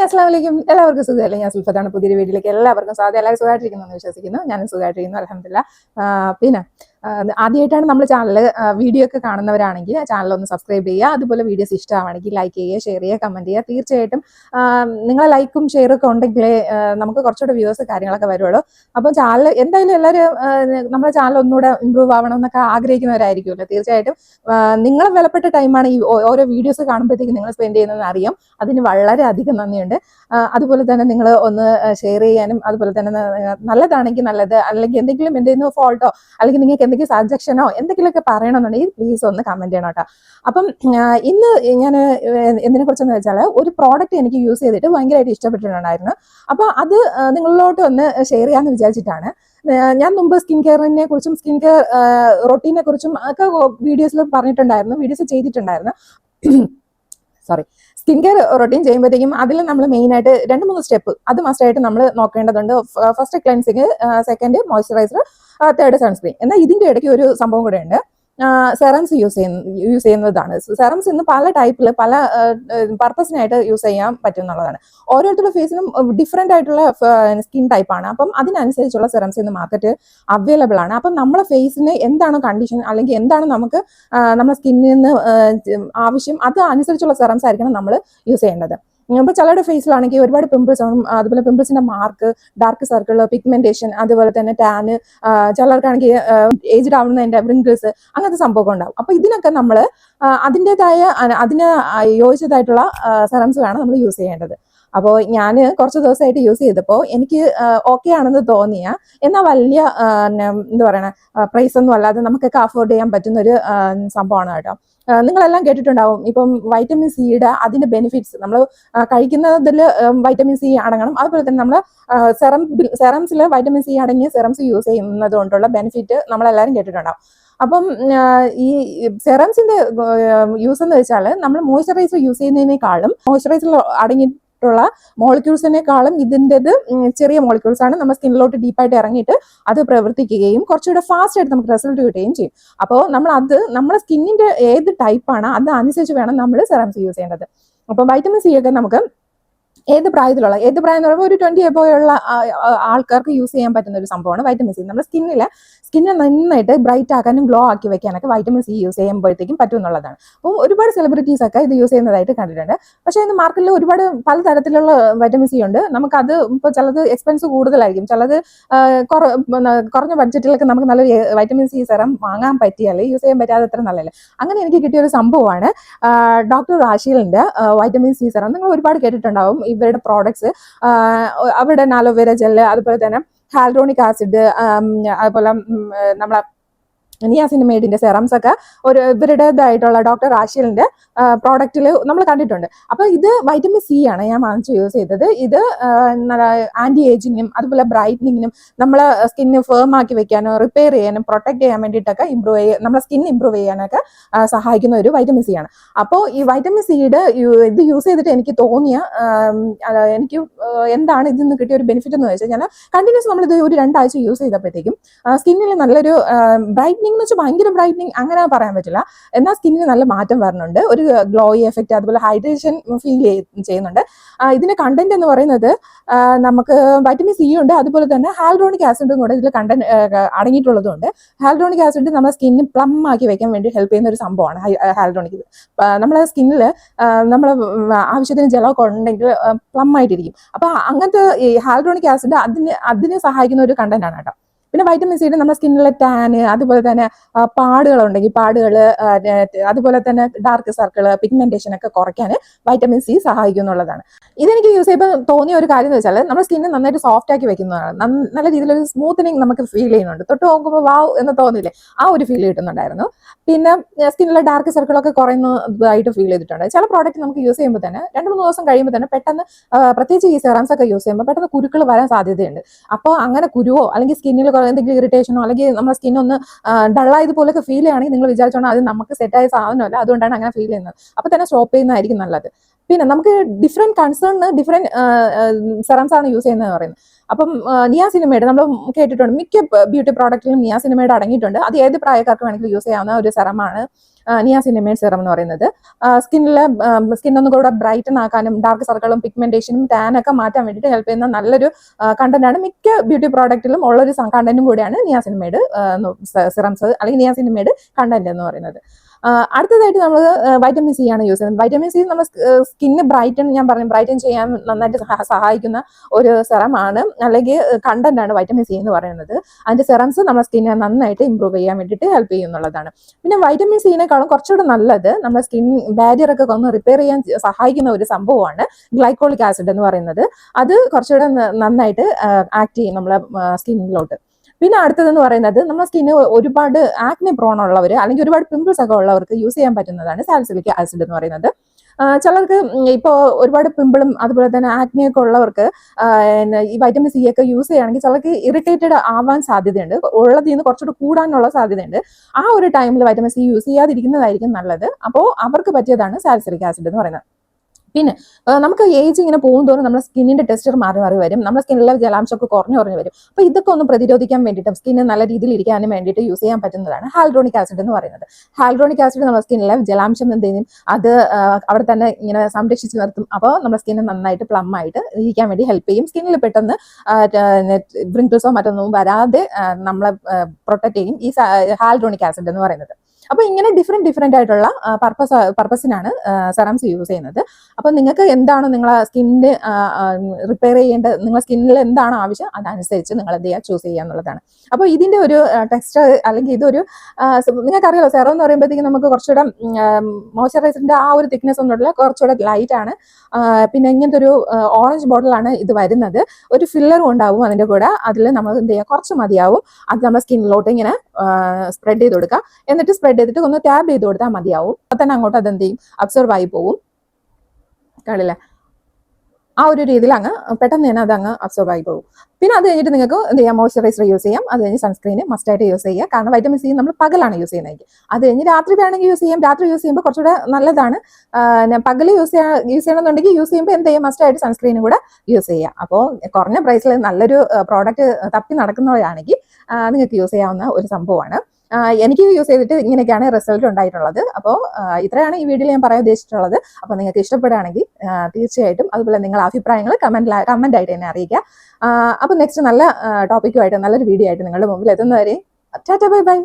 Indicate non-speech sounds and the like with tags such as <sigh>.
Hi വലൈക്കും എല്ലാവർക്കും സുഖമല്ലേ? ഞാൻ സുൽഫത്താണ് പുതിയൊരു വീട്ടിലേക്ക് എല്ലാവർക്കും സ്വാഗതം എല്ലാവരും സുഖമായിട്ടിരിക്കുന്നു എന്ന് വിശ്വസിക്കുന്നു. ഞാനും സുഖമായിട്ടിരിക്കുന്നു അലഹമില്ല പിന്നെ ആദ്യമായിട്ടാണ് നമ്മൾ ചാനൽ വീഡിയോ ഒക്കെ കാണുന്നവരാണെങ്കിൽ ആ ചാനൽ ഒന്ന് സബ്സ്ക്രൈബ് ചെയ്യുക. അതുപോലെ വീഡിയോസ് ഇഷ്ടമാണെങ്കിൽ ലൈക്ക് ചെയ്യുക ഷെയർ ചെയ്യുക കമന്റ് ചെയ്യുക. തീർച്ചയായിട്ടും നിങ്ങളെ ലൈക്കും ഷെയറും ഒക്കെ ഉണ്ടെങ്കിലേ നമുക്ക് കുറച്ചുകൂടെ വ്യൂസ് കാര്യങ്ങളൊക്കെ വരുള്ളൂ. അപ്പോൾ ചാനൽ എന്തായാലും എല്ലാവരും നമ്മുടെ ചാനൽ ഒന്നുകൂടെ ഇമ്പ്രൂവ് ആവണം എന്നൊക്കെ ആഗ്രഹിക്കുന്നവരായിരിക്കുമല്ലോ. തീർച്ചയായിട്ടും നിങ്ങളെ വിലപ്പെട്ട ടൈമാണ് ഈ ഓരോ വീഡിയോസ് കാണുമ്പോഴത്തേക്ക് നിങ്ങൾ സ്പെൻഡ് ചെയ്യുന്നതെന്ന് അറിയാം. അതിന് വളരെയധികം നന്ദിയുണ്ട്. അതുപോലെ തന്നെ നിങ്ങൾ ഒന്ന് ഷെയർ ചെയ്യാനും അതുപോലെ തന്നെ നല്ലതാണെങ്കിൽ നല്ലത് അല്ലെങ്കിൽ എന്തെങ്കിലും എന്തെങ്കിലും ഫോൾട്ടോ അല്ലെങ്കിൽ നിങ്ങൾക്ക് എന്തെങ്കിലും സജഷനോ എന്തെങ്കിലുമൊക്കെ പറയണമെന്നുണ്ടെങ്കിൽ പ്ലീസ് ഒന്ന് കമന്റ് ചെയ്യണം കേട്ടോ. അപ്പം ഇന്ന് ഞാൻ എന്തിനെ കുറിച്ചെന്ന് വെച്ചാൽ ഒരു പ്രോഡക്റ്റ് എനിക്ക് യൂസ് ചെയ്തിട്ട് ഭയങ്കരമായിട്ട് ഇഷ്ടപ്പെട്ടിട്ടുണ്ടായിരുന്നു. അപ്പോൾ അത് നിങ്ങളിലോട്ട് ഒന്ന് ഷെയർ ചെയ്യാമെന്ന് വിചാരിച്ചിട്ടാണ്. ഞാൻ മുമ്പ് സ്കിൻ കെയറിനെ കുറിച്ചും സ്കിൻ കെയർ റൊട്ടീനെ കുറിച്ചും ഒക്കെ വീഡിയോസിൽ പറഞ്ഞിട്ടുണ്ടായിരുന്നു വീഡിയോസ് ചെയ്തിട്ടുണ്ടായിരുന്നു. <coughs> സോറി സ്കിൻ കെയർ റൊട്ടീൻ ചെയ്യുമ്പോഴത്തേക്കും അതിൽ നമ്മൾ മെയിൻ ആയിട്ട് രണ്ട് മൂന്ന് സ്റ്റെപ്പ് അത് മസ്റ്റ് ആയിട്ട് നമ്മൾ നോക്കേണ്ടതുണ്ട്. First cleansing second moisturiser third sunscreen എന്നാൽ ഇതിന്റെ ഇടയ്ക്ക് ഒരു സംഭവം കൂടെ ഉണ്ട്. സെറംസ് യൂസ് ചെയ്യുന്ന യൂസ് ചെയ്യുന്നതാണ്. സെറംസ് ഇന്ന് പല ടൈപ്പിൽ പല പർപ്പസിനായിട്ട് യൂസ് ചെയ്യാൻ പറ്റുന്നുള്ളതാണ് ഓരോരുത്തരുടെ ഫേസിനും ഡിഫറെന്റ് ആയിട്ടുള്ള സ്കിൻ ടൈപ്പാണ് അപ്പം അതിനനുസരിച്ചുള്ള സെറംസ് ഇന്ന് മാർക്കറ്റ് അവൈലബിൾ ആണ്. അപ്പം നമ്മളെ ഫേസിന് എന്താണോ കണ്ടീഷൻ അല്ലെങ്കിൽ എന്താണ് നമുക്ക് നമ്മുടെ സ്കിന്നിൽ നിന്ന് ആവശ്യം അത് അനുസരിച്ചുള്ള സെറംസ് ആയിരിക്കണം നമ്മൾ യൂസ് ചെയ്യേണ്ടത്. ഇപ്പൊ ചിലരുടെ ഫേസിലാണെങ്കിൽ ഒരുപാട് പിമ്പിൾസ് ആണ്. അതുപോലെ പിമ്പിൾസിന്റെ മാർക്ക് ഡാർക്ക് സർക്കിൾ പിഗ്മെന്റേഷൻ അതുപോലെ തന്നെ ടാന് ചിലർക്കാണെങ്കിൽ ഏജ്ഡ് ആവുന്നതിന്റെ റിങ്കിൾസ് അങ്ങനത്തെ സംഭവം ഉണ്ടാവും. അപ്പൊ ഇതിനൊക്കെ നമ്മൾ അതിന്റെതായ അതിന് യോജിച്ചതായിട്ടുള്ള സെറംസ് വേണം നമ്മൾ യൂസ് ചെയ്യേണ്ടത്. അപ്പോൾ ഞാൻ കുറച്ച് ദിവസമായിട്ട് യൂസ് ചെയ്തപ്പോൾ എനിക്ക് ഓക്കെ ആണെന്ന് തോന്നിയ എന്നാൽ വലിയ എന്താ പറയണ പ്രൈസ് ഒന്നും അല്ലാതെ നമുക്കൊക്കെ അഫോർഡ് ചെയ്യാൻ പറ്റുന്ന ഒരു സംഭവമാണ് കേട്ടോ. നിങ്ങളെല്ലാം കേട്ടിട്ടുണ്ടാവും. ഇപ്പം വൈറ്റമിൻ സിയുടെ അതിന്റെ ബെനിഫിറ്റ്സ് നമ്മൾ കഴിക്കുന്നതിൽ വൈറ്റമിൻ സി അടങ്ങണം. അതുപോലെ തന്നെ നമ്മൾ സെറം സെറംസിൽ വൈറ്റമിൻ സി അടങ്ങിയ സെറംസ് യൂസ് ചെയ്യുന്നത് കൊണ്ടുള്ള ബെനിഫിറ്റ് നമ്മളെല്ലാവരും കേട്ടിട്ടുണ്ടാവും. അപ്പം ഈ സെറംസിന്റെ യൂസ് എന്ന് വെച്ചാൽ നമ്മൾ മോയ്സ്ചറൈസർ യൂസ് ചെയ്യുന്നതിനേക്കാളും മോയ്സ്ചറൈസറിൽ അടങ്ങിയിട്ടുള്ള മോളിക്യൂൾസിനെക്കാളും ഇതിന്റെത് ചെറിയ മോളിക്യൂൾസ് ആണ് നമ്മുടെ സ്കിന്നിലോട്ട് ഡീപ്പായിട്ട് ഇറങ്ങിയിട്ട് അത് പ്രവർത്തിക്കുകയും കുറച്ചുകൂടെ ഫാസ്റ്റ് ആയിട്ട് നമുക്ക് റിസൾട്ട് കിട്ടുകയും ചെയ്യും. അപ്പോൾ നമ്മൾ അത് നമ്മുടെ സ്കിന്നിന്റെ ഏത് ടൈപ്പാണ് അത് അനുസരിച്ച് വേണം നമ്മൾ സെറംസ് യൂസ് ചെയ്യേണ്ടത്. അപ്പോൾ വൈറ്റമിൻ സി ഒക്കെ നമുക്ക് ഏത് പ്രായത്തിലുള്ള ഏത് പ്രായം എന്ന് പറയുമ്പോൾ ഒരു ട്വന്റി എബോയുള്ള ആൾക്കാർക്ക് യൂസ് ചെയ്യാൻ പറ്റുന്ന ഒരു സംഭവമാണ് വൈറ്റമിൻ സി നമ്മുടെ സ്കിന്നിൽ സ്കിന്നെ നന്നായിട്ട് ബ്രൈറ്റ് ആക്കാനും ഗ്ലോ ആക്കി വെക്കാനൊക്കെ വൈറ്റമിൻ സി യൂസ് ചെയ്യുമ്പോഴത്തേക്കും പറ്റും എന്നുള്ളതാണ്. അപ്പം ഒരുപാട് സെലിബ്രിറ്റീസ് ഒക്കെ ഇത് യൂസ് ചെയ്യുന്നതായിട്ട് കണ്ടിട്ടുണ്ട്. പക്ഷേ ഇന്ന് മാർക്കറ്റിൽ ഒരുപാട് പല തരത്തിലുള്ള വൈറ്റമിൻ സി ഉണ്ട്. നമുക്കത് ഇപ്പോൾ ചിലത് എക്സ്പെൻസ് കൂടുതലായിരിക്കും. ചിലത് കുറ- കുറഞ്ഞ ബഡ്ജറ്റിലൊക്കെ നമുക്ക് നല്ലൊരു വൈറ്റമിൻ സി സെറം വാങ്ങാൻ പറ്റിയാൽ യൂസ് ചെയ്യാൻ പറ്റാതെ അത്ര നല്ലതല്ലേ. അങ്ങനെ എനിക്ക് കിട്ടിയ ഒരു സംഭവമാണ്. ഡോക്ടർ റാഷീലിന്റെ വൈറ്റമിൻ സി സെറം നിങ്ങൾ ഒരുപാട് കേട്ടിട്ടുണ്ടാവും. ഇവരുടെ പ്രോഡക്ട്സ് അവരുടെ നാലോവേര ജെല്ല് അതുപോലെ തന്നെ ഹാൽഡ്രോണിക് ആസിഡ് അതുപോലെ നമ്മളെ നിയാസിനിമേഡിന്റെ സെറംസ് ഒക്കെ ഒരു ഇവരുടേതായിട്ടുള്ള ഡോക്ടർ ആഷിലിന്റെ പ്രോഡക്റ്റിൽ നമ്മൾ കണ്ടിട്ടുണ്ട്. അപ്പൊ ഇത് വൈറ്റമിൻ സി ആണ് ഞാൻ വാങ്ങിച്ച് യൂസ് ചെയ്തത്. ഇത് ആന്റി ഏജിങ്ങിനും അതുപോലെ ബ്രൈറ്റനിങ്ങിനും നമ്മളെ സ്കിന്ന് ഫേം ആക്കി വെക്കാനോ റിപ്പയർ ചെയ്യാനും പ്രൊട്ടക്ട് ചെയ്യാൻ വേണ്ടിയിട്ടൊക്കെ ഇമ്പ്രൂവ് ചെയ്യുക നമ്മളെ സ്കിൻ ഇമ്പ്രൂവ് ചെയ്യാനൊക്കെ സഹായിക്കുന്ന ഒരു വൈറ്റമിൻ സി ആണ്. അപ്പോൾ ഈ വൈറ്റമിൻ സിയുടെ ഇത് യൂസ് ചെയ്തിട്ട് എനിക്ക് തോന്നിയ എനിക്ക് എന്താണ് ഇതിൽ നിന്ന് കിട്ടിയ ഒരു ബെനിഫിറ്റ് എന്ന് വെച്ചാൽ കഴിഞ്ഞാൽ കണ്ടിന്യൂസ് നമ്മളിത് ഒരു രണ്ടാഴ്ച യൂസ് ചെയ്തപ്പോഴത്തേക്കും സ്കിന്നിൽ നല്ലൊരു ബ്രൈറ്റ്നിങ് എന്ന് വെച്ചാൽ ഭയങ്കര ബ്രൈറ്റനിങ് അങ്ങനെ പറയാൻ പറ്റില്ല. എന്നാൽ സ്കിന്നിന് നല്ല മാറ്റം വരുന്നുണ്ട് ഒരു ഗ്ലോയി എഫക്റ്റ് അതുപോലെ ഹൈഡ്രേഷൻ ഫീൽ ചെയ്യുന്നുണ്ട്. ഇതിന്റെ കണ്ടന്റ് എന്ന് പറയുന്നത് നമുക്ക് വൈറ്റമിൻ സി ഉണ്ട്. അതുപോലെ തന്നെ ഹാൽഡ്രോണിക് ആസിഡും കൂടെ ഇതിൽ കണ്ടന്റ് അടങ്ങിയിട്ടുള്ളതുകൊണ്ട് ഹാൽഡ്രോണിക് ആസിഡ് നമ്മുടെ സ്കിന്നിന് പ്ലം ആക്കി വെക്കാൻ വേണ്ടി ഹെൽപ്പ് ചെയ്യുന്ന ഒരു സംഭവമാണ് ഹാൽഡ്രോണിക് നമ്മളെ സ്കിന്നിൽ നമ്മളെ ഉം, ആവശ്യത്തിന് ജലമൊക്കെ ഉണ്ടെങ്കിൽ പ്ലം ആയിട്ടിരിക്കും. അപ്പൊ അങ്ങനത്തെ ഹാൽഡ്രോണിക് ആസിഡ് അതിന് അതിനെ സഹായിക്കുന്ന ഒരു കണ്ടന്റ് ആണ് കേട്ടോ. പിന്നെ വൈറ്റമിൻ സിയുടെ നമ്മുടെ സ്കിന്നിലെ ടാന് അതുപോലെ തന്നെ പാടുകളുണ്ടെങ്കിൽ പാടുകൾ അതുപോലെ തന്നെ ഡാർക്ക് സർക്കിൾ പിഗ്മെന്റേഷൻ ഒക്കെ കുറയ്ക്കാൻ വൈറ്റമിൻ സി സഹായിക്കും എന്നുള്ളതാണ് ഇതെനിക്ക് യൂസ് ചെയ്യുമ്പോൾ തോന്നിയ ഒരു കാര്യം എന്ന് വെച്ചാൽ നമ്മുടെ സ്കിന്നെ നന്നായിട്ട് സോഫ്റ്റ് ആക്കി വെക്കുന്നതാണ്. നല്ല രീതിയിലൊരു സ്മൂത്തനിങ് നമുക്ക് ഫീൽ ചെയ്യുന്നുണ്ട്. തൊട്ട് നോക്കുമ്പോൾ വാവ് എന്ന് തോന്നില്ലേ? ആ ഒരു ഫീൽ കിട്ടുന്നുണ്ടായിരുന്നു. പിന്നെ സ്കിന്നിലെ ഡാർക്ക് സർക്കിളൊക്കെ കുറയുന്നതായിട്ട് ഫീൽ ചെയ്തിട്ടുണ്ട്. ചില പ്രോഡക്റ്റ് നമുക്ക് യൂസ് ചെയ്യുമ്പോൾ തന്നെ രണ്ട് മൂന്ന് ദിവസം കഴിയുമ്പോൾ തന്നെ പെട്ടെന്ന് പ്രത്യേകിച്ച് ഈ സെറംസ് ഒക്കെ യൂസ് ചെയ്യുമ്പോൾ പെട്ടെന്ന് കുരുക്കൾ വരാൻ സാധ്യതയുണ്ട്. അപ്പോൾ അങ്ങനെ കുരുവോ അല്ലെങ്കിൽ സ്കിന്നിൽ എന്തെങ്കിലും ഇറിറ്റേഷനോ അല്ലെങ്കിൽ നമ്മുടെ സ്കിൻ ഒന്ന് ഡള്ളായതുപോലൊക്കെ ഫീൽ ചെയ്യുകയാണെങ്കിൽ നിങ്ങൾ വിചാരിച്ചോണം അത് നമുക്ക് സെറ്റായ സാധനമല്ല. അതുകൊണ്ടാണ് അങ്ങനെ ഫീൽ ചെയ്യുന്നത്. അപ്പോൾ തന്നെ സ്റ്റോപ്പ് ചെയ്യുന്നതായിരിക്കും നല്ലത്. പിന്നെ നമുക്ക് ഡിഫറെന്റ് കൺസേൺ ഡിഫറെന്റ് സെറംസ് ആണ് യൂസ് ചെയ്യുന്നത് പറയുന്നത്. അപ്പം നിയാസിനിമേഡ് നമ്മൾ കേട്ടിട്ടുണ്ട്. മിക്ക ബ്യൂട്ടി പ്രോഡക്റ്റിലും നിയാസിനിമേഡ് അടങ്ങിയിട്ടുണ്ട്. അത് ഏത് പ്രായക്കാർക്ക് വേണമെങ്കിലും യൂസ് ചെയ്യാവുന്ന ഒരു സെറമാണ് നിയാസിനിമേഡ് സെറം എന്ന് പറയുന്നത്. സ്കിന്നിലെ സ്കിൻ ഒന്നും കൂടെ ബ്രൈറ്റൻ ആക്കാനും ഡാർക്ക് സർക്കിളും പിഗ്മെന്റേഷനും ടാനൊക്കെ മാറ്റാൻ വേണ്ടിയിട്ട് ഹെൽപ്പ് ചെയ്യുന്ന നല്ലൊരു കണ്ടന്റാണ്. മിക്ക ബ്യൂട്ടി പ്രോഡക്റ്റിലും ഉള്ളൊരു കണ്ടന്റും കൂടിയാണ് നിയാസിനിമേഡ് സിറംസ് അല്ലെങ്കിൽ നിയാസിനിമേഡ് കണ്ടന്റ് എന്ന് പറയുന്നത്. അടുത്തതായിട്ട് നമ്മൾ വൈറ്റമിൻ സി ആണ് യൂസ് ചെയ്യുന്നത്. വൈറ്റമിൻ സി നമ്മൾ സ്കിന്ന് ബ്രൈറ്റൺ ഞാൻ പറഞ്ഞു ബ്രൈറ്റൺ ചെയ്യാൻ നന്നായിട്ട് സഹായിക്കുന്ന ഒരു സെറമാണ്. അല്ലെങ്കിൽ കണ്ടന്റ് ആണ് വൈറ്റമിൻ സി എന്ന് പറയുന്നത്. അതിന്റെ സെറംസ് നമ്മുടെ സ്കിന്നെ നന്നായിട്ട് ഇമ്പ്രൂവ് ചെയ്യാൻ വേണ്ടിയിട്ട് ഹെൽപ്പ് ചെയ്യുന്നുള്ളതാണ് പിന്നെ വൈറ്റമിൻ സിനേക്കാളും കുറച്ചുകൂടെ നല്ലത് നമ്മുടെ സ്കിൻ ബാരിയർ ഒക്കെ ഒന്ന് റിപ്പയർ ചെയ്യാൻ സഹായിക്കുന്ന ഒരു സംഭവമാണ് ഗ്ലൈക്കോളിക് ആസിഡ് എന്ന് പറയുന്നത്. അത് കുറച്ചുകൂടെ നന്നായിട്ട് ആക്ട് ചെയ്യും നമ്മളെ സ്കിന്നിലോട്ട് പിന്നെ അടുത്തതെന്ന് പറയുന്നത് നമ്മുടെ സ്കിന്ന് ഒരുപാട് ആക്നെ പ്രോൺ ഉള്ളവർ അല്ലെങ്കിൽ ഒരുപാട് പിമ്പിൾസ് ഒക്കെ ഉള്ളവർക്ക് യൂസ് ചെയ്യാൻ പറ്റുന്നതാണ് സാൽസിലിക് ആസിഡ് എന്ന് പറയുന്നത്. ചിലർക്ക് ഇപ്പോൾ ഒരുപാട് പിമ്പിളും അതുപോലെ തന്നെ ആക്നിയൊക്കെ ഉള്ളവർക്ക് ഈ വൈറ്റമിൻ സി ഒക്കെ യൂസ് ചെയ്യുകയാണെങ്കിൽ ചിലർക്ക് ഇറിറ്റേറ്റഡ് ആവാൻ സാധ്യതയുണ്ട്. ഉള്ളതിൽ നിന്ന് കുറച്ചുകൂടി കൂടാനുള്ള സാധ്യതയുണ്ട്. ആ ഒരു ടൈമിൽ വൈറ്റമിൻ സി യൂസ് ചെയ്യാതിരിക്കുന്നതായിരിക്കും നല്ലത്. അപ്പോൾ അവർക്ക് പറ്റിയതാണ് സാൽസറിക് ആസിഡ് എന്ന് പറയുന്നത്. പിന്നെ നമുക്ക് ഏജ് ഇങ്ങനെ പോകും നമ്മുടെ സ്കിന്നിന്റെ ടെസ്റ്റർ മാറി മാറി വരും. നമ്മുടെ സ്കിന്നിലെ ജലാംശമൊക്കെ കുറഞ്ഞു കുറഞ്ഞു വരും. അപ്പോൾ ഇതൊക്കെ ഒന്ന് പ്രതിരോധിക്കാൻ വേണ്ടിയിട്ടും സ്കിന്ന് നല്ല രീതിയിൽ ഇരിക്കാനും വേണ്ടിയിട്ട് യൂസ് ചെയ്യാൻ പറ്റുന്നതാണ് ഹാൽഡ്രോണിക് ആസിഡ് എന്ന് പറയുന്നത്. ഹാൽഡ്രോണിക് ആസിഡ് നമ്മുടെ സ്കിന്നിലെ ജലാംശം എന്ത് ചെയ്യും? അത് അവിടെ തന്നെ ഇങ്ങനെ സംരക്ഷിച്ച് നിർത്തും. അപ്പോൾ നമ്മുടെ സ്കിന്ന് നന്നായിട്ട് പ്ലം ആയിട്ട് ഇരിക്കാൻ വേണ്ടി ഹെൽപ്പ് ചെയ്യും. സ്കിന്നിൽ പെട്ടെന്ന് വ്രിങ്കിൾസോ മറ്റൊന്നും വരാതെ നമ്മളെ പ്രൊട്ടക്ട് ചെയ്യും ഈ ഹാൽഡ്രോണിക് ആസിഡ് എന്ന് പറയുന്നത്. അപ്പോൾ ഇങ്ങനെ ഡിഫറെന്റ് ഡിഫറെന്റ് ആയിട്ടുള്ള പർപ്പസ് പർപ്പസിനാണ് സെറംസ് യൂസ് ചെയ്യുന്നത്. അപ്പോൾ നിങ്ങൾക്ക് എന്താണ് നിങ്ങളെ സ്കിന്നിന് റിപ്പയർ ചെയ്യേണ്ടത് നിങ്ങളുടെ സ്കിന്നിൽ എന്താണ് ആവശ്യം അതനുസരിച്ച് നിങ്ങൾ എന്ത് ചെയ്യുക ചൂസ് ചെയ്യുക എന്നുള്ളതാണ്. അപ്പോൾ ഇതിന്റെ ഒരു ടെക്സ്റ്റ് അല്ലെങ്കിൽ ഇതൊരു നിങ്ങൾക്കറിയാലോ സെറം എന്ന് പറയുമ്പോഴത്തേക്കും നമുക്ക് കുറച്ചുകൂടെ മോയ്സ്ചറൈസറിന്റെ ആ ഒരു തിക്നെസ് ഒന്നുമില്ല കുറച്ചുകൂടെ ലൈറ്റ് ആണ്. പിന്നെ ഇങ്ങനത്തെ ഒരു ഓറഞ്ച് ബോട്ടിലാണ് ഇത് വരുന്നത്. ഒരു ഫില്ലറും ഉണ്ടാവും അതിന്റെ കൂടെ അതിൽ നമ്മൾ എന്ത് ചെയ്യുക കുറച്ച് മതിയാവും. അത് നമ്മുടെ സ്കിന്നിലോട്ട് ഇങ്ങനെ സ്പ്രെഡ് ചെയ്ത് കൊടുക്കുക. എന്നിട്ട് സ്പ്രെഡ് ചെയ്തിട്ട് ഒന്ന് ടാബ് ചെയ്ത് കൊടുത്താൽ മതിയാവും. അപ്പൊ തന്നെ അങ്ങോട്ട് അതെന്ത് ചെയ്യും? അബ്സർവ് ആയി പോകും കാണില്ല ആ ഒരു രീതിയിൽ അങ്ങ് പെട്ടെന്ന് തന്നെ അത് അങ്ങ് അബ്സോർബ് ആയി പോകും പിന്നെ അത് കഴിഞ്ഞിട്ട് നിങ്ങൾക്ക് എന്ത് ചെയ്യാം? മോയ്സ്ചറൈസർ യൂസ് ചെയ്യാം. അത് കഴിഞ്ഞ് സൺസ്ക്രീൻ മസ്റ്റായിട്ട് യൂസ് ചെയ്യുക. കാരണം വൈറ്റമിൻ സി നമ്മൾ പകലാണ് യൂസ് ചെയ്യുന്നത് അത് കഴിഞ്ഞ് രാത്രി വേണമെങ്കിൽ യൂസ് ചെയ്യാം. രാത്രി യൂസ് ചെയ്യുമ്പോൾ കുറച്ചുകൂടെ നല്ലതാണ്. പകൽ യൂസ് ചെയ്യാൻ യൂസ് ചെയ്യണമെന്നുണ്ടെങ്കിൽ യൂസ് ചെയ്യുമ്പോൾ എന്ത് മസ്റ്റ് മസ്റ്റായിട്ട് സൺസ്ക്രീനും കൂടെ യൂസ് ചെയ്യുക അപ്പോൾ കുറഞ്ഞ പ്രൈസിൽ നല്ലൊരു പ്രോഡക്റ്റ് തപ്പി നടക്കുന്നവരാണെങ്കിൽ നിങ്ങൾക്ക് യൂസ് ചെയ്യാവുന്ന ഒരു സംഭവമാണ്. എനിക്ക് യൂസ് ചെയ്തിട്ട് ഇങ്ങനെയൊക്കെയാണ് റിസൾട്ട് ഉണ്ടായിട്ടുള്ളത്. അപ്പോൾ ഇത്രയാണ് ഈ വീഡിയോയിൽ ഞാൻ പറയാൻ ഉദ്ദേശിച്ചിട്ടുള്ളത്. അപ്പോൾ നിങ്ങൾക്ക് ഇഷ്ടപ്പെടുകയാണെങ്കിൽ തീർച്ചയായിട്ടും അതുപോലെ നിങ്ങളുടെ അഭിപ്രായങ്ങൾ കമന്റ് കമന്റ് ആയിട്ട് എന്നെ അറിയിക്കുക. അപ്പോൾ നെക്സ്റ്റ് നല്ല ടോപ്പിക്കുമായിട്ട് നല്ലൊരു വീഡിയോ ആയിട്ട് നിങ്ങളുടെ മുമ്പിൽ എത്തുന്നവരെ ടാറ്റ ബൈ ബൈ.